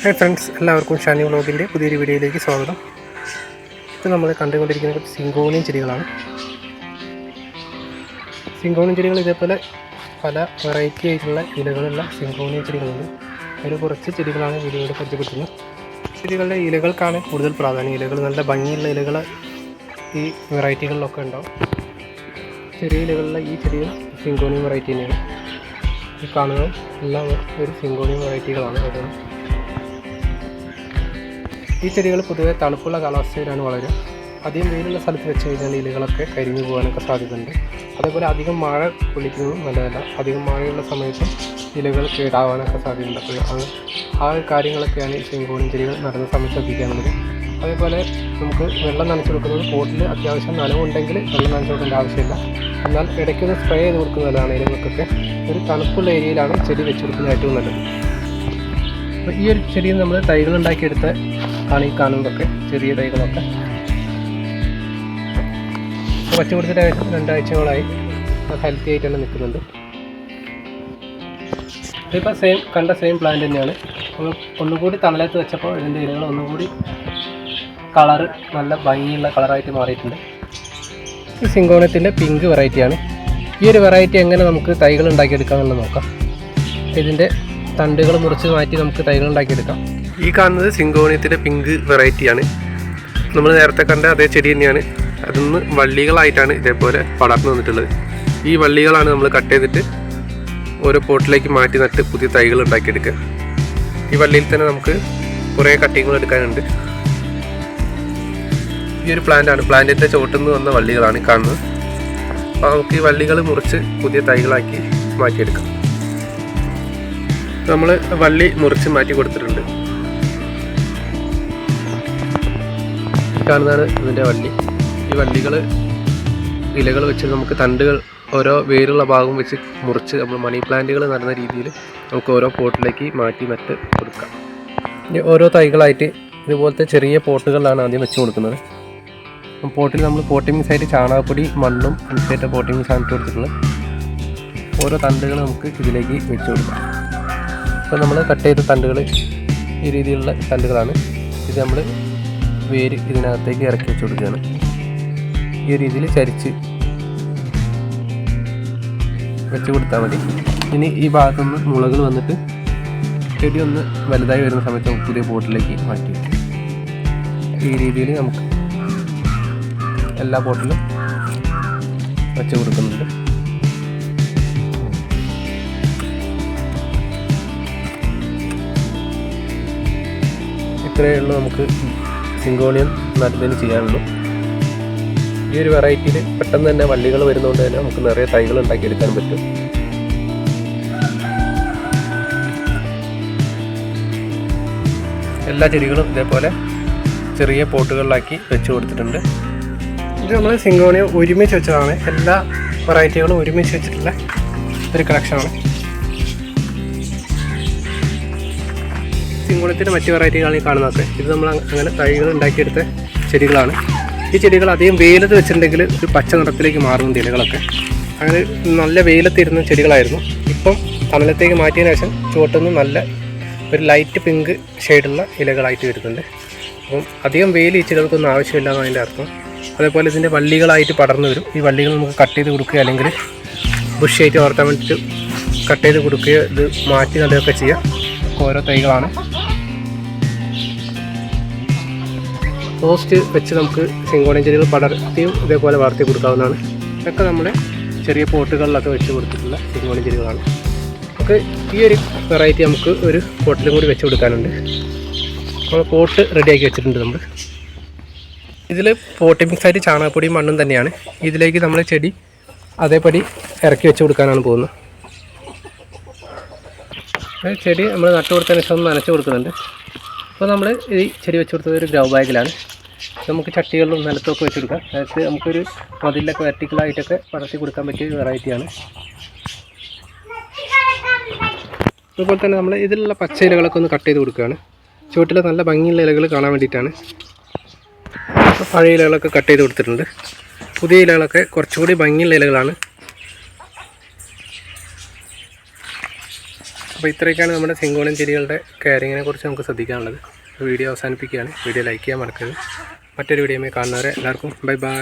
Hi friends എല്ലാവർക്കും ഷാനി വ്ളോഗിന്റെ പുതിയൊരു വീഡിയോയിലേക്ക് സ്വാഗതം. ഇത് നമ്മൾ കണ്ടുകൊണ്ടിരിക്കുന്നത് സിങ്കോണിയം ചെടികളാണ്. സിങ്കോണിയം ചെടികൾ ഇതേപോലെ പല വെറൈറ്റി ആയിട്ടുള്ള ഇലകളുള്ള സിങ്കോണിയം ചെടികളുണ്ട്. അതിൽ കുറച്ച് ചെടികളാണ് വീഡിയോയിൽ പരിചയപ്പെടുത്തുന്നത്. ചെടികളുടെ ഇലകൾക്കാണ് കൂടുതൽ പ്രാധാന്യം. ഇലകൾ നല്ല ഭംഗിയുള്ള ഇലകൾ ഈ വെറൈറ്റികളിലൊക്കെ ഉണ്ടാവും. ചെറിയ ഇലകളിലെ ഈ ചെടികൾ സിങ്കോണിയം വെറൈറ്റി തന്നെയാണ്. ഈ കാണുന്നത് എല്ലാം ഒരു സിങ്കോണിയം വെറൈറ്റികളാണ് ഓരോന്നും ഈ ചെടികൾ പൊതുവെ തണുപ്പുള്ള കാലാവസ്ഥയിലാണ് വളരുക. അധികം വെയിലുള്ള സ്ഥലത്ത് വെച്ച് കഴിഞ്ഞാൽ ഇലകളൊക്കെ കരിഞ്ഞു പോകാനൊക്കെ സാധ്യതയുണ്ട്. അതേപോലെ അധികം മഴ കൊള്ളിക്കുന്നതും നല്ലതല്ല. അധികം മഴയുള്ള സമയത്തും ഇലകൾ കേടാവാനൊക്കെ സാധ്യതയുണ്ട്. അപ്പോൾ ആ കാര്യങ്ങളൊക്കെയാണ് ഈ ചെങ്കോണി ചെടികൾ നടന്ന സമയത്ത് ശ്രദ്ധിക്കാനുള്ളത്. അതേപോലെ നമുക്ക് വെള്ളം നനച്ചു കൊടുക്കുന്നത് പോട്ടിൽ അത്യാവശ്യം നനവുണ്ടെങ്കിൽ വെള്ളം നനച്ചു കൊടുക്കേണ്ട ആവശ്യമില്ല. എന്നാൽ ഇടയ്ക്കൊന്ന് സ്പ്രേ ചെയ്ത് കൊടുക്കുന്നതാണ് ഇലകൾക്കൊക്കെ. ഒരു തണുപ്പുള്ള ഏരിയയിലാണ് ചെടി വെച്ച് കൊടുക്കുന്നത് ഏറ്റവും നല്ലത്. അപ്പോൾ ഈ ഒരു ചെടിയിൽ നമ്മൾ തൈകൾ ഉണ്ടാക്കിയെടുത്ത ആണ് ഈ കാണുന്നതൊക്കെ ചെറിയ തൈകളൊക്കെ. കുറച്ച് കൊടുത്തിട്ട് ഏകദേശം രണ്ടാഴ്ചകളായി. ഹെൽത്തി ആയിട്ട് തന്നെ നിൽക്കുന്നുണ്ട്. ഇതിപ്പോൾ സെയിം കണ്ട സെയിം പ്ലാന്റ് തന്നെയാണ്. നമ്മൾ ഒന്നുകൂടി തണലത്ത് വെച്ചപ്പോൾ ഇതിന്റെ ഇലകൾ ഒന്നുകൂടി കളറ് നല്ല ഭംഗിയുള്ള കളറായിട്ട് മാറിയിട്ടുണ്ട്. ഈ സിങ്കോണത്തിന്റെ പിങ്ക് വെറൈറ്റിയാണ് ഈ ഒരു വെറൈറ്റി എങ്ങനെ നമുക്ക് തൈകൾ ഉണ്ടാക്കിയെടുക്കാമെന്ന് നോക്കാം. ഇതിന്റെ തണ്ടുകൾ മുറിച്ച് മാറ്റി നമുക്ക് തൈകൾ ഉണ്ടാക്കിയെടുക്കാം. ഈ കാണുന്നത് സിങ്കോണിയത്തിന്റെ പിങ്ക് വെറൈറ്റിയാണ്. നമ്മൾ നേരത്തെ കണ്ട അതേ ചെടി തന്നെയാണ്. അതിന്ന് വള്ളികളായിട്ടാണ് ഇതേപോലെ വളർന്നു വന്നിട്ടുള്ളത്. ഈ വള്ളികളാണ് നമ്മൾ കട്ട് ചെയ്തിട്ട് ഓരോ പോട്ടിലേക്ക് മാറ്റി നട്ട് പുതിയ തൈകൾ ഉണ്ടാക്കിയെടുക്കുക. ഈ വള്ളിയിൽ തന്നെ നമുക്ക് കുറേ കട്ടിങ്ങുകൾ എടുക്കാനുണ്ട്. ഈ ഒരു പ്ലാന്റാണ് പ്ലാന്റിന്റെ ചുവട്ടിൽ നിന്ന് വന്ന വള്ളികളാണ് കാണുന്നത്. അപ്പോൾ നമുക്ക് ഈ വള്ളികൾ മുറിച്ച് പുതിയ തൈകളാക്കി മാറ്റിയെടുക്കാം. നമ്മൾ വള്ളി മുറിച്ച് മാറ്റി കൊടുത്തിട്ടുണ്ട്. കാണുന്നതാണ് ഇതിന്റെ വള്ളി. ഈ വള്ളികൾ ഇലകൾ വെച്ച് നമുക്ക് തണ്ടുകൾ ഓരോ വേരുള്ള ഭാഗം വെച്ച് മുറിച്ച് നമ്മൾ മണി പ്ലാന്റുകൾ നടന്ന രീതിയിൽ നമുക്ക് ഓരോ പോട്ടിലേക്ക് മാറ്റി നട്ട് കൊടുക്കാം. ഇനി ഓരോ തൈകളായിട്ട് ഇതുപോലത്തെ ചെറിയ പോട്ടുകളിലാണ് ആദ്യം വെച്ച് കൊടുക്കുന്നത്. പോട്ടിൽ നമ്മൾ പോട്ടിംഗ് ആയിട്ട് ചാണകപ്പൊടി മണ്ണും മിക്സായിട്ട് പോട്ടിംഗ് സാധനത്തിൽ കൊടുത്തിട്ടുള്ളത് ഓരോ തണ്ടുകൾ നമുക്ക് ഇതിലേക്ക് വെച്ച് കൊടുക്കാം. അപ്പോൾ നമ്മൾ കട്ട് ചെയ്ത തണ്ടുകൾ ഈ രീതിയിലുള്ള തണ്ടുകളാണ്. ഇത് നമ്മൾ വേര് ഇതിനകത്തേക്ക് ഇറക്കി വെച്ച് കൊടുക്കുകയാണ്. ഈ ഒരു രീതിയിൽ ചരിച്ച് വെച്ച് കൊടുത്താൽ മതി. ഇനി ഈ ഭാഗത്തുനിന്ന് മുളകൾ വന്നിട്ട് ചെടി ഒന്ന് വലുതായി വരുന്ന സമയത്ത് പുതിയ പോട്ടിലേക്ക് മാറ്റി. ഈ രീതിയിൽ നമുക്ക് എല്ലാ പോട്ടിലും വെച്ച് കൊടുക്കുന്നുണ്ട്. ഇത്രയേ ഉള്ളൂ നമുക്ക് സിങ്കോണിയം തന്നെ ചെയ്യാനുള്ളൂ. ഈ ഒരു വെറൈറ്റിയിൽ പെട്ടെന്ന് തന്നെ വള്ളികൾ വരുന്നതുകൊണ്ട് തന്നെ നമുക്ക് നിറയെ തൈകൾ ഉണ്ടാക്കിയെടുക്കാൻ പറ്റും. എല്ലാ ചെടികളും ഇതേപോലെ ചെറിയ പോട്ടുകളിലാക്കി വെച്ച് കൊടുത്തിട്ടുണ്ട്. ഇത് നമ്മൾ സിങ്കോണിയം ഒരുമിച്ച് വെച്ചതാണ്. എല്ലാ വെറൈറ്റികളും ഒരുമിച്ച് വെച്ചിട്ടുള്ള ഒരു കളക്ഷനാണ് സിങ്കോണത്തിന്റെ മറ്റ് വെറൈറ്റികളാണ് ഈ കാണുന്നതൊക്കെ ഇത് നമ്മൾ അങ്ങനെ തൈകൾ ഉണ്ടാക്കിയെടുത്ത ചെടികളാണ്. ഈ ചെടികൾ അധികം വെയിലത്ത് വെച്ചിട്ടുണ്ടെങ്കിൽ ഒരു പച്ച നിറത്തിലേക്ക് മാറുന്ന ഇലകളൊക്കെ. അങ്ങനെ നല്ല വെയിലത്തിരുന്ന ചെടികളായിരുന്നു. ഇപ്പം തണലത്തേക്ക് മാറ്റിയതിനു ശേഷം ചുവട്ടുനിന്ന് നല്ല ഒരു ലൈറ്റ് പിങ്ക് ഷെയ്ഡുള്ള ഇലകളായിട്ട് വരുന്നുണ്ട്. അപ്പം അധികം വെയിൽ ഈ ചെടികൾക്കൊന്നും ആവശ്യമില്ല എന്നാണ് അതിന്റെ അർത്ഥം. അതേപോലെ ഇതിന്റെ വള്ളികളായിട്ട് പടർന്നു വരും. ഈ വള്ളികൾ നമുക്ക് കട്ട് ചെയ്ത് കൊടുക്കുക അല്ലെങ്കിൽ ബുഷായിട്ട് വളർത്താൻ വേണ്ടിയിട്ട് കട്ട് ചെയ്ത് കൊടുക്കുകയോ ഇത് മാറ്റി നടുകയൊക്കെ ചെയ്യാം. ഓരോ തൈകളാണ്. പോസ്റ്റ് വെച്ച് നമുക്ക് സിങ്കോണിയം ചെടികൾ പടർത്തിയും ഇതേപോലെ വളർത്തി കൊടുക്കാവുന്നതാണ്. ഇതൊക്കെ നമ്മുടെ ചെറിയ പോട്ടുകളിലൊക്കെ വെച്ച് കൊടുത്തിട്ടുള്ള സിങ്കോണിയം ചെടികളാണ്. നമുക്ക് ഈ ഒരു വെറൈറ്റി നമുക്ക് ഒരു പോട്ടിലും കൂടി വെച്ച് കൊടുക്കാനുണ്ട്. നമ്മൾ പോട്ട് റെഡിയാക്കി വെച്ചിട്ടുണ്ട് നമ്മൾ ഇതിൽ പോട്ടി മിക്സ് ആയിട്ട് ചാണകപ്പൊടിയും മണ്ണും തന്നെയാണ്. ഇതിലേക്ക് നമ്മൾ ചെടി അതേപടി ഇറക്കി വെച്ച് കൊടുക്കാനാണ് പോകുന്നത്. ചെടി നമ്മൾ നട്ടു കൊടുത്തതിന് ശേഷം ഒന്ന് നനച്ച് കൊടുക്കുന്നുണ്ട്. അപ്പോൾ നമ്മൾ ഈ ചെടി വെച്ച് കൊടുത്തത് ഒരു ഗ്രൗ ബാഗിലാണ്. നമുക്ക് ചട്ടികളിലും നിലത്തൊക്കെ വെച്ച് കൊടുക്കാം. അതായത് നമുക്കൊരു മതിലൊക്കെ വെർട്ടിക്കലായിട്ടൊക്കെ പടർത്തി കൊടുക്കാൻ പറ്റിയ വെറൈറ്റിയാണ് അതുപോലെ തന്നെ നമ്മൾ ഇതിലുള്ള പച്ച ഇലകളൊക്കെ ഒന്ന് കട്ട് ചെയ്ത് കൊടുക്കുകയാണ്. ചുവട്ടിലെ നല്ല ഭംഗിയുള്ള ഇലകൾ കാണാൻ വേണ്ടിയിട്ടാണ്. പഴയ ഇലകളൊക്കെ കട്ട് ചെയ്ത് കൊടുത്തിട്ടുണ്ട്. പുതിയ ഇലകളൊക്കെ കുറച്ചുകൂടി ഭംഗിയുള്ള ഇലകളാണ്. അപ്പോൾ ഇത്രയൊക്കെയാണ് നമ്മുടെ സിങ്കോണിയം ചെടികളുടെ കെയറിങ്ങിനെ കുറിച്ച് നമുക്ക് ശ്രദ്ധിക്കാനുള്ളത്. വീഡിയോ അവസാനിപ്പിക്കുകയാണ്. വീഡിയോ ലൈക്ക് ചെയ്യാൻ മറക്കരുത്. മറ്റൊരു വീഡിയോയുമായി കാണുന്നവരെ എല്ലാവർക്കും ബൈ ബൈ